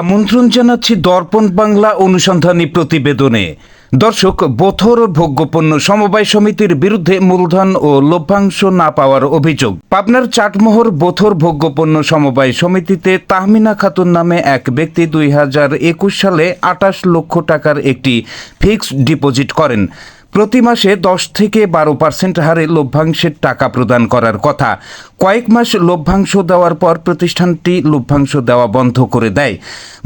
আমন্ত্রণ জানাচ্ছি দর্পণ বাংলা অনুসন্ধানী প্রতিবেদনে। দর্শক, বথর ভোগ্যপণ্য সমবায় সমিতির বিরুদ্ধে মূলধন ও লভ্যাংশ না পাওয়ার অভিযোগ। পাবনার চাটমোহর বথর ভোগ্যপণ্য সমবায় সমিতিতে তাহমিনা খাতুন নামে এক ব্যক্তি দুই হাজার একুশ সালে আটাশ লক্ষ টাকার একটি ফিক্সড ডিপোজিট করেন। প্রতি মাসে দশ থেকে বারো পার্সেন্ট হারে লভ্যাংশের টাকা প্রদান করার কথা। কয়েক মাস লভ্যাংশ দেওয়ার পর প্রতিষ্ঠানটি লভ্যাংশ দেওয়া বন্ধ করে দেয়।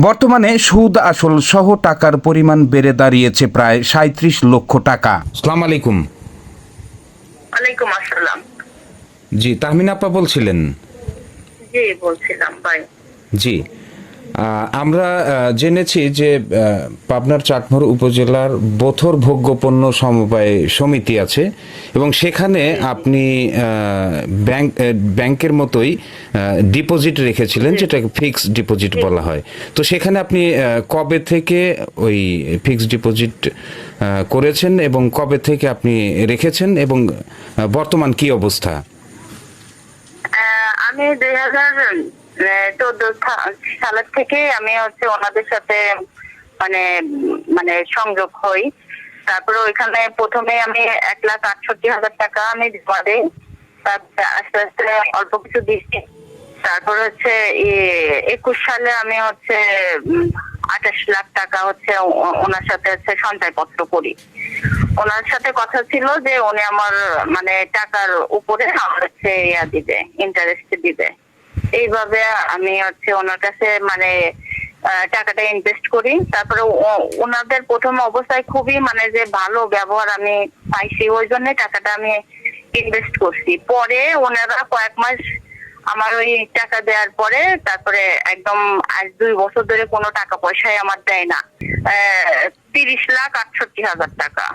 বর্তমানে সুদ আসল সহ টাকার পরিমাণ বেড়ে দাঁড়িয়েছে প্রায় সাঁত্রিশ লক্ষ টাকা। সালাম আলাইকুম। ওয়ালাইকুম আসসালাম। জি তাহমিনা আপা বলছিলেন। জি বলছিলাম ভাই। জি। আমরা জেনেছি যে পাবনার চাটমোহর উপজেলার বথর ভোগ্যপণ্য সমবায় সমিতি আছে এবং সেখানে আপনি ব্যাংক ব্যাংকের মতোই ডিপোজিট রেখেছিলেন যেটাকে ফিক্সড ডিপোজিট বলা হয়। তো সেখানে আপনি কবে থেকে ওই ফিক্সড ডিপোজিট করেছেন এবং কবে থেকে আপনি রেখেছেন এবং বর্তমান কি অবস্থা? আমি দুই হাজার চোদ্দ সালের থেকে আমি হচ্ছে ওনাদের সাথে মানে মানে সংযোগ হই। তারপরে ওইখানে প্রথমে আমি এক লাখ আটষট্টি হাজার টাকা আমি জমা দিই। তারপরে আস্তে আস্তে অল্প কিছু দিচ্ছি। তারপর হচ্ছে একুশ সালে আমি হচ্ছে আঠাশ লাখ টাকা হচ্ছে ওনার সাথে হচ্ছে সঞ্চয়পত্র করি। ওনার সাথে কথা ছিল যে উনি আমার মানে টাকার উপরে আমার হচ্ছে ইয়া দিবে ইন্টারেস্ট দিবে। এইভাবে আমি হচ্ছে ওনার কাছে মানে টাকাটা ইনভেস্ট করি। তারপরে ওনাদের প্রথম অবস্থায় খুবই মানে যে ভালো ব্যবহার আমি পাইছি, ওই জন্য টাকাটা আমি ইনভেস্ট করছি। পরে ওনারা কয়েক মাস আমার ওই টাকা দেওয়ার পরে তারপরে একদম আজ দুই বছর ধরে কোনো টাকা পয়সাই আমার দেয় না। তিরিশ লাখ আটষট্টি হাজার টাকা।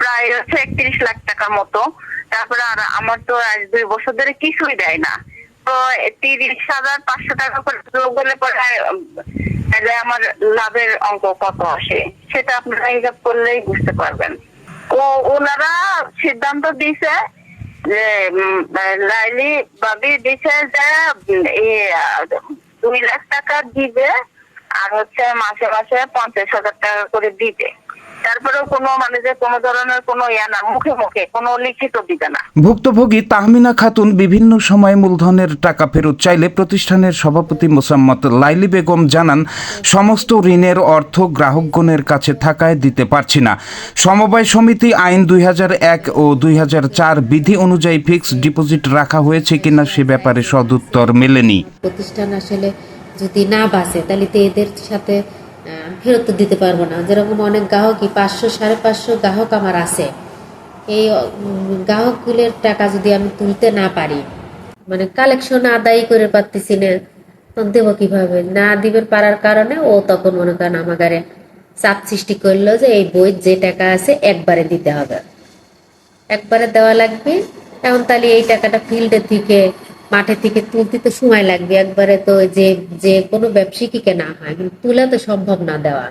প্রায় হচ্ছে একত্রিশ লাখ টাকার মতো। তারপরে আর আমার তো আজ দুই বছর ধরে কিছুই দেয় না। তিরিশ হাজার পাঁচশো টাকা করে যোগ হলে পরে আমার লাভের অঙ্ক কত আসে? সেটা আপনারা হিসাব করলেই বুঝতে পারবেন। ও, ওনারা সিদ্ধান্ত দিছে যে লাইলি বাবি দিছে যে দুই লাখ টাকা দিবে আর হচ্ছে মাসে মাসে পঞ্চাশ হাজার টাকা করে দিবে। তারপরেও কোনো মানে যে কোনো ধরনের কোনো ইয়া না মুখে মুখে কোনো লিখিত দিবে না ভুক্তভোগী তাহমিনা খাতুন বিভিন্ন সময় মূলধনের টাকা ফেরত চাইলে প্রতিষ্ঠানের সভাপতি মোসাম্মদ লাইলি বেগম জানান সমস্ত ঋণের অর্থ গ্রাহকগণের কাছে থাকায় দিতে পারছি না। সমবায় সমিতি আইন দুই এক ও দুই হাজার চার বিধি অনুযায়ী ফিক্সড ডিপোজিট রাখা হয়েছে কিনা সে ব্যাপারে সদুত্তর মেলেনি। প্রতিষ্ঠান আসলে যদি না বাঁচে তাহলে তো এদের সাথে ফেরত দিতে পারব না। যেরকম অনেক গ্রাহকই, পাঁচশো, সাড়ে পাঁচশো গ্রাহক আমার আছে। এই গ্রাহকগুলোর টাকা যদি আমি তুলতে না পারি মানে কালেকশন আদায় করে পারতেছি না, তখন দেবো কীভাবে? না দিবেন পারার কারণে ও তখন মনে করেন আমাকে চাপ সৃষ্টি করল যে এই বই যে টাকা আছে একবারে দিতে হবে। একবারে দেওয়া লাগবে। এখন তাহলে এই টাকাটা ফিল্ডের থেকে মাঠে থেকে তুলতে তো সময় লাগবে। একবারে তো যে যে কোনো ব্যবসায়ীকে না হয়। কিন্তু তুলে তো সম্ভব না দেওয়া।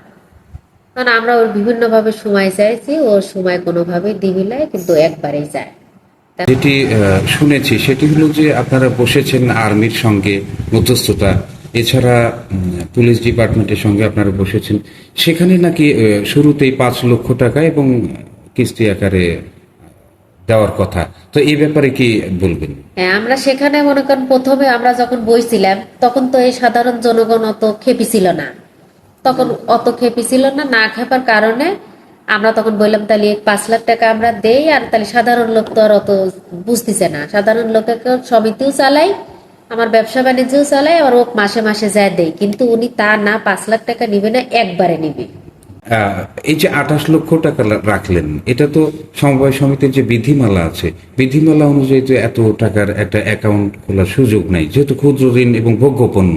কারণ আমরা ওর বিভিন্ন ভাবে সময় চাইছি ওর সময় কোনোভাবেই দিবিলাই কিন্তু একবারেই যায়। যেটি শুনেছি, সেটি হলো যে আপনারা বসেছেন আর্মির সঙ্গে, মধ্যস্থতা। এছাড়া পুলিশ ডিপার্টমেন্টের সঙ্গে আপনারা বসেছেন। সেখানে নাকি শুরুতেই পাঁচ লক্ষ টাকা এবং কিস্তি আকারে দেওয়ার কথা। তো এই ব্যাপারে কি বলবেন? হ্যাঁ আমরা সেখানে মনে করেন প্রথমে আমরা যখন বইছিলাম তখন তো এই সাধারণ জনগণ অত খেপি ছিল না। তখন অত খেপি ছিল না না খেপার কারণে আমরা তখন বললাম তাহলে পাঁচ লাখ টাকা আমরা দেই আর তাহলে সাধারণ লোক তো আর অত বুঝতেছে না। সাধারণ লোককে সমিতিও চালাই আমার ব্যবসা বাণিজ্যও চালাই আর ও মাসে মাসে যায় দেয়। কিন্তু উনি তা না পাঁচ লাখ টাকা নিবে না একবারে নিবে। এই যে আঠাশ লক্ষ টাকা রাখলেন, এটা তো সমবায় সমিতির যে বিধিমালা আছে, বিধিমালা অনুযায়ী তো এত টাকার একটা অ্যাকাউন্ট খোলার সুযোগ নাই, যেহেতু ক্ষুদ্র ঋণ এবং ভোগ্যপণ্য।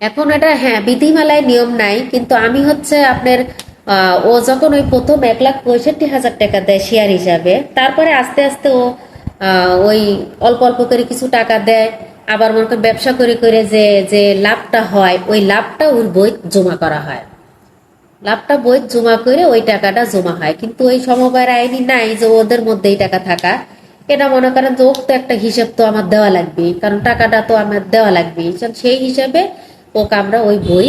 এখন এটা হ্যাঁ বিধিমালায় নিয়ম নাই, কিন্তু আমি হচ্ছে আপনার ও যখন ওই প্রথম এক লাখ পঁয়ষট্টি হাজার টাকা দেয় শেয়ার হিসাবে, তারপরে আস্তে আস্তে ও ওই অল্প অল্প করে কিছু টাকা দেয়, আবার মনে ব্যবসা করে করে যে যে লাভটা হয়, ওই লাভটা ওর বই জমা করা হয়। লাভটা বই জমা করে ওই টাকাটা জমা হয়। কিন্তু ওই সমবায়ের আইনি নাই যে ওদের মধ্যে এই টাকা থাকা। এটা মনে করেন যে তো একটা হিসেব তো আমার দেওয়া লাগবে কারণ টাকাটা তো আমার দেওয়া লাগবে। সেই হিসাবে ওক আমরা ওই বই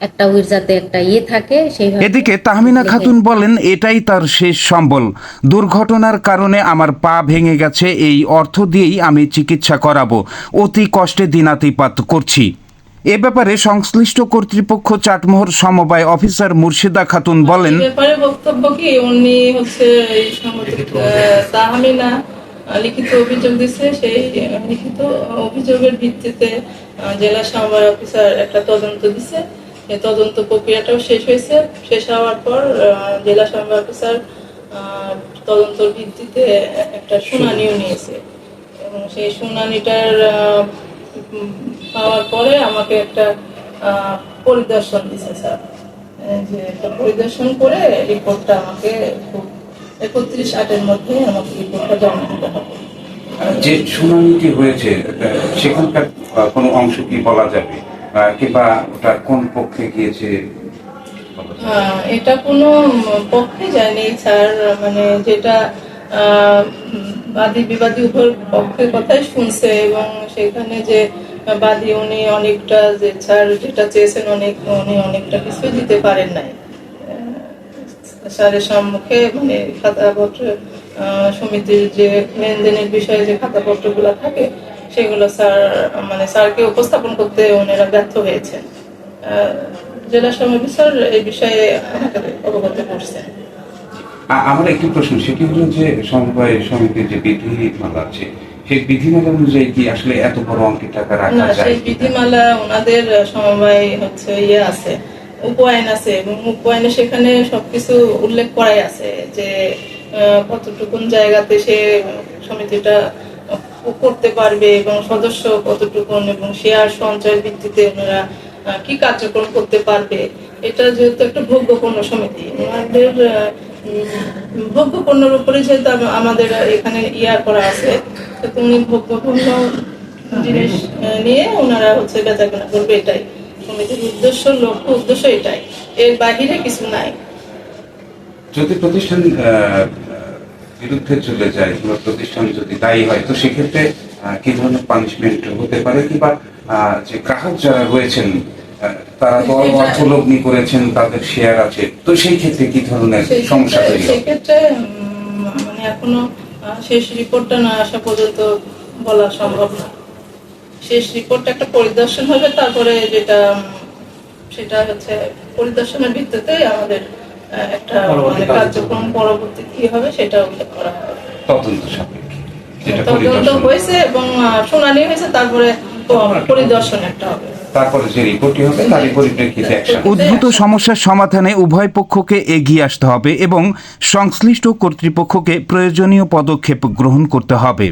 একটা ওই যাতে একটা ইয়ে থাকে এদিকে তাহমিনা খাতুন বলেন এটাই তার শেষ সম্বল। দুর্ঘটনার কারণে আমার পা ভেঙে গেছে এই অর্থ দিয়েই আমি চিকিৎসা করাবো। অতি কষ্টে দিনাতিপাত করছি। এ ব্যাপারে সংশ্লিষ্ট কর্তৃপক্ষ চাটমোহর সমবায় অফিসার মুর্শিদা খাতুন বলেন ব্যাপারে বক্তব্য কি? উনি হচ্ছে তাহমিনা লিখিত অভিযোগ দিছে। সেই লিখিত অভিযোগের ভিত্তিতে জেলা সমবায় অফিসার একটা তদন্ত দিছে। তদন্ত প্রক্রিয়াটাও শেষ হয়েছে। শেষ হওয়ার পর জেলা সমবায় অফিসার তদন্তর ভিত্তিতে একটা শুনানিও নিয়েছে। এবং সেই শুনানিটার পাওয়ার পরে আমাকে একটা পরিদর্শন দিছে স্যার। যে একটা পরিদর্শন করে রিপোর্টটা আমাকে খুব একত্রিশ আটের মধ্যে আমাকে রিপোর্টটা জমা দিতে হবে। যে শুনানিটি হয়েছে সেখানকার কোনো অংশ কি বলা যাবে? কিংবা ওটা কোন পক্ষে গিয়েছে? এটা কোনো পক্ষে যায়নি স্যার। মানে যেটা বাদী বিবাদী উভয় পক্ষের কথাই শুনছে এবং সেখানে যে বাদী উনি অনেকটা যে স্যার যেটা চেয়েছেন অনেক, উনি অনেকটা কিছু দিতে পারেন নাই। স্যারের সম্মুখে মানে খাতাপত্র সমিতির যে লেনদেনের বিষয়ে যে খাতাপত্রগুলো থাকে, সেগুলো স্যার মানে স্যারকে উপস্থাপন করতে ওনারা ব্যর্থ হয়েছেন। জেলা স্যার এই বিষয়ে আমাকে অবগত করছেন। আমার একটি প্রশ্ন সেটি হলো যে সমবায় সমিতির যে বিধিমালা আছে সেই বিধিমালা অনুযায়ী কি আসলে এত বড় অঙ্কের টাকা রাখা যায় সেই বিধিমালা ওনাদের সমবায় হচ্ছে ইয়ে আছে উপায়ন আছে এবং উপায়নে সেখানে সবকিছু উল্লেখ করাই আছে যে আহ, কতটুকুন জায়গাতে সে সমিতিটা করতে পারবে এবং সদস্য কতটুকুন এবং শেয়ার সঞ্চয় ভিত্তিতে ওনারা কি কার্যক্রম করতে পারবে এটা যেহেতু একটা ভোগ্যপূর্ণ সমিতি ওনাদের আহ, উম, ভোগ্যপণ্যের উপরে যেহেতু আমাদের এখানে ইয়ার করা আছে সেহেতু উনি ভোগ্যপূর্ণ জিনিস নিয়ে ওনারা হচ্ছে বেচাকেনা করবে এটাই। সমিতির উদ্দেশ্য লক্ষ্য উদ্দেশ্য এটাই। এর বাহিরে কিছু নাই। যদি প্রতিষ্ঠান বিরুদ্ধে চলে যায় কিংবা প্রতিষ্ঠান যদি দায়ী হয় তো সেক্ষেত্রে কি ধরনের পানিশমেন্ট হতে পারে? কিংবা যে গ্রাহক যারা রয়েছেন তারা করেছেন তাদের শেয়ার আছে। তো সেই ক্ষেত্রে কি ধরনের সমস্যা তৈরি সেক্ষেত্রে মানে এখনও শেষ রিপোর্টটা না আসা পর্যন্ত বলা সম্ভব না। শেষ রিপোর্টটা একটা পরিদর্শন হবে তারপরে যেটা সেটা হচ্ছে পরিদর্শনের ভিত্তিতে আমাদের একটা মানে কার্যক্রম। পরবর্তী কি হবে সেটা উল্লেখ করা হবে। তদন্ত সাপেক্ষে তদন্ত হয়েছে এবং শুনানি হয়েছে তারপরে পরিদর্শন একটা হবে। তারপরে যে রিপোর্টটি হবে তারই পরিপ্রেক্ষিতে উদ্ভূত সমস্যার সমাধানে উভয় পক্ষকে এগিয়ে আসতে হবে এবং সংশ্লিষ্ট কর্তৃপক্ষকে প্রয়োজনীয় পদক্ষেপ গ্রহণ করতে হবে।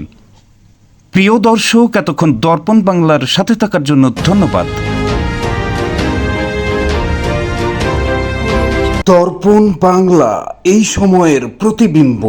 প্রিয় দর্শক এতক্ষণ দর্পণ বাংলার সাথে থাকার জন্য ধন্যবাদ। দর্পণ বাংলা এই সময়ের প্রতিবিম্ব।